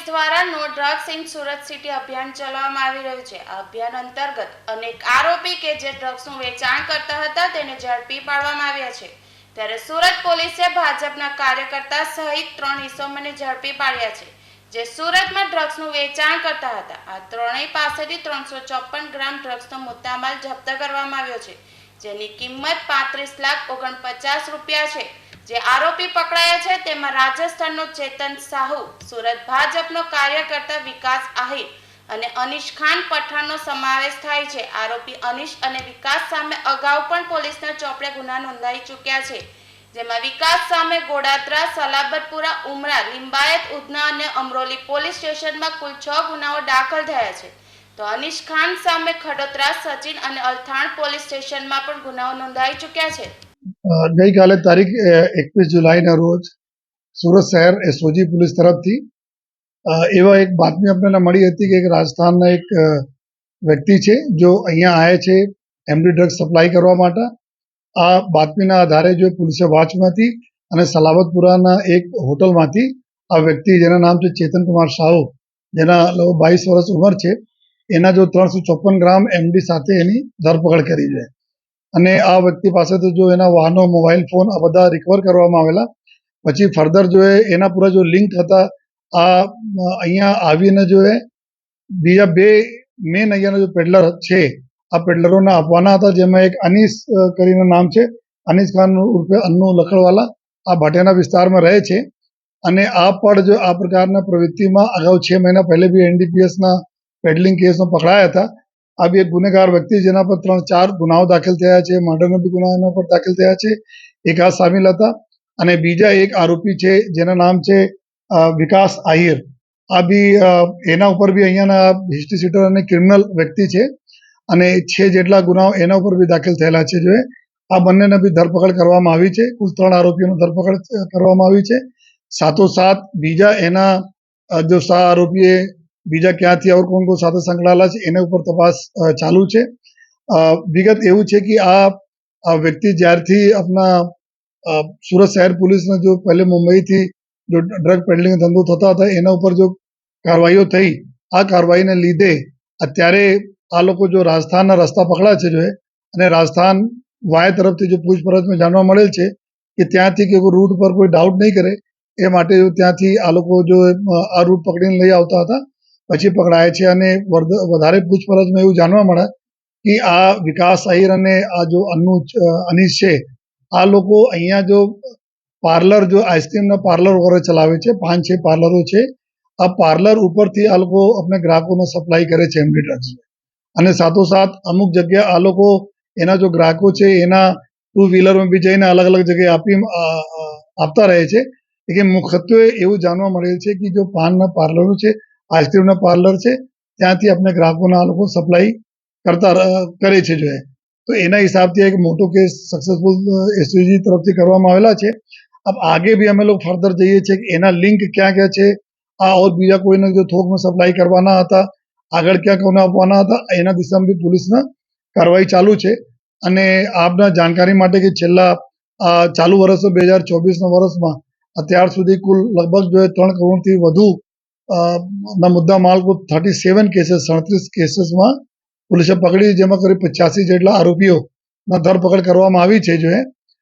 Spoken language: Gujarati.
પોલીસ દ્વારા no drugs in Surat city અભિયાન ચલાવવામાં આવી રહ્યું છે. આ અભિયાન અંતર્ગત અનેક આરોપી કે જે ડ્રગ્સનું વેચાણ કરતા હતા તેને ઝડપી પાડવામાં આવ્યા છે. ત્યારે સુરત પોલીસે ભાજપના કાર્યકર્તા સહિત ત્રણ ઇસમોને ઝડપી પાડ્યા છે, જે સુરતમાં ડ્રગ્સનું વેચાણ કરતા હતા. આ ત્રણેય પાસેથી ત્રણસો ચોપન ગ્રામ ડ્રગ્સનો મુદ્દામાલ જપ્ત કરવામાં આવ્યો છે, જેની કિંમત પાંત્રીસ લાખ ઓગણપચાસ રૂપિયા છે. જે આરોપી પકડાયા છે, તેમાં રાજસ્થાનનો ચેતન સાહુ, સુરત ભાજપનો કાર્યકર્તા વિકાસ આહિર અને અનિશ ખાન પઠાણનો સમાવેશ થાય છે. આરોપી અનિશ અને વિકાસ સામે અગાઉ પણ પોલીસના ચોપડે ગુના નોંધાઈ ચૂક્યા છે. જેમાં વિકાસ સામે ગોડાત્રા, સલાબતપુરા, ઉમરા, લિંબાયત, ઉધના અને અમરોલી પોલીસ સ્ટેશનમાં કુલ છ ગુનાઓ દાખલ થયા છે. તો અનિશ ખાન સામે ખડોતરા, સચિન અને અલથાણ પોલીસ સ્ટેશનમાં પણ ગુનાઓ નોંધાઈ ચૂક્યા છે. ગઈકાલે તારીખ એકવીસ જુલાઈના રોજ સુરત શહેર એસઓજી પોલીસ તરફથી એવા એક બાતમી આપણને મળી હતી કે એક રાજસ્થાનના એક વ્યક્તિ છે, જો અહીંયા આવે છે એમડી ડ્રગ્સ સપ્લાય કરવા માટે. આ બાતમીના આધારે જો પોલીસે વોચમાંથી અને સલાબતપુરાના એક હોટલમાંથી આ વ્યક્તિ, જેના નામ છે ચેતન કુમાર સાહુ, જેના બાવીસ વર્ષ ઉંમર છે, એના જો ત્રણસો ચોપન ગ્રામ એમડી સાથે એની ધરપકડ કરી છે. અને આ વ્યક્તિ પાસેથી જો એના વાહનો મોબાઈલ ફોન આ બધા રિકવર કરવામાં આવેલા, પછી ફર્ધર જો એના પૂરા જો લિંક હતા, આ, અહીંયા આવીને જો બીજા બે મેન અહીંયાના જો પેડલર છે, આ પેડલરોને આપવાના હતા, જેમાં એક અનીસ કરીને નામ છે અનીસ ખાન ઉર્ફે અન્નુ લખડવાલા, આ ભાટિયાના વિસ્તારમાં રહે છે. અને આ પણ જો આ પ્રકારના પ્રવૃત્તિમાં અગાઉ છ મહિના પહેલે બી એનડીપીએસના પેડલિંગ કેસમાં પકડાયા હતા આ બી ગુનેગાર વ્યક્તિ જેના પર ત્રણ ચાર ગુનાઓ દાખલ થયા છે મર્ડરના બી ગુનાઓ પર દાખલ થયા છે. એક આ સામેલ હતા અને બીજા એક આરોપી છે, જેના નામ છે વિકાસ આહિર. આ બી એના ઉપર બી અહીંયાના હિસ્ટ્રી સીટર અને ક્રિમિનલ વ્યક્તિ છે અને છે જેટલા ગુનાઓ એના ઉપર બી દાખલ થયેલા છે જો આ બંનેને બી ધરપકડ કરવામાં આવી છે, કુલ ત્રણ આરોપીઓની ધરપકડ કરવામાં આવી છે. સાથોસાથ બીજા એના જો સહ આરોપીએ બીજા ક્યાંથી આવું કોણ કોણ સાથે સંકળાયેલા છે, એના ઉપર તપાસ ચાલુ છે. વિગત એવું છે કે આ વ્યક્તિ જ્યારથી આપણા સુરત શહેર પોલીસને જો પહેલે મુંબઈથી જો ડ્રગ પેડલિંગ ધંધો થતા હતા, એના ઉપર જો કાર્યવાહીઓ થઈ, આ કાર્યવાહીને લીધે અત્યારે આ લોકો જો રાજસ્થાનના રસ્તા પકડા છે જો અને રાજસ્થાન વાય તરફથી જો પૂછપરછમાં જાણવા મળેલ છે કે ત્યાંથી કે રૂટ પર કોઈ ડાઉટ નહીં કરે, એ માટે ત્યાંથી આ લોકો જો આ રૂટ પકડીને લઈ આવતા હતા પછી પકડાય છે અને વધારે પૂછપરછમાં એવું જાણવા મળે કે આ વિકાસ આહિર અને આ જો અન્નુ અનીશ છે, આ લોકો અહીંયા જો પાર્લર, જો આઈસ્ક્રીમના પાર્લર વગેરે ચલાવે છે, પાંચ, છ પાર્લરો છે, આ પાર્લર ઉપરથી આ લોકો આપણે ગ્રાહકોને સપ્લાય કરે છે એમડી ડ્રગ્સ અને સાથોસાથ અમુક જગ્યા આ લોકો એના જો ગ્રાહકો છે એના ટુ વ્હીલરમાં બી જઈને અલગ અલગ જગ્યાએ આપી આપતા રહે છે. કે મુખ્યત્વે એવું જાણવા મળે છે કે જો પાનના પાર્લરો છે આઈસ્ક્રીમના પાર્લર છે ત્યાંથી આપણે ગ્રાહકોને આ લોકો સપ્લાય કરતા ર- કરે છે જો એ તો એના હિસાબથી એક મોટો કેસ સક્સેસફુલ એસયુજી તરફથી કરવામાં આવેલા છે अब आगे भी અમે લોકો ફર્ધર જઈએ છીએ કે એના લિંક ક્યાં ક્યાં છે આ ઓર બીજા કોઈને જો થોકમાં સપ્લાય કરવાના હતા આગળ ક્યાં કોને આપવાના હતા એના દિશામાં બી પોલીસના કાર્યવાહી ચાલુ છે અને આપના જાણકારી માટે કે છેલ્લા આ ચાલુ વર્ષ બે હજાર ચોવીસના વર્ષમાં અત્યાર સુધી કુલ લગભગ જો એ ત્રણ કરોડથી વધુ અ, ના મુદ્દા કુલ થર્ટી સેવન કેસીસ સડત્રીસ કેસીસમાં પોલીસે પકડી, જેમાં કરી પચાસી જેટલા આરોપીઓના ધરપકડ કરવામાં આવી છે, જો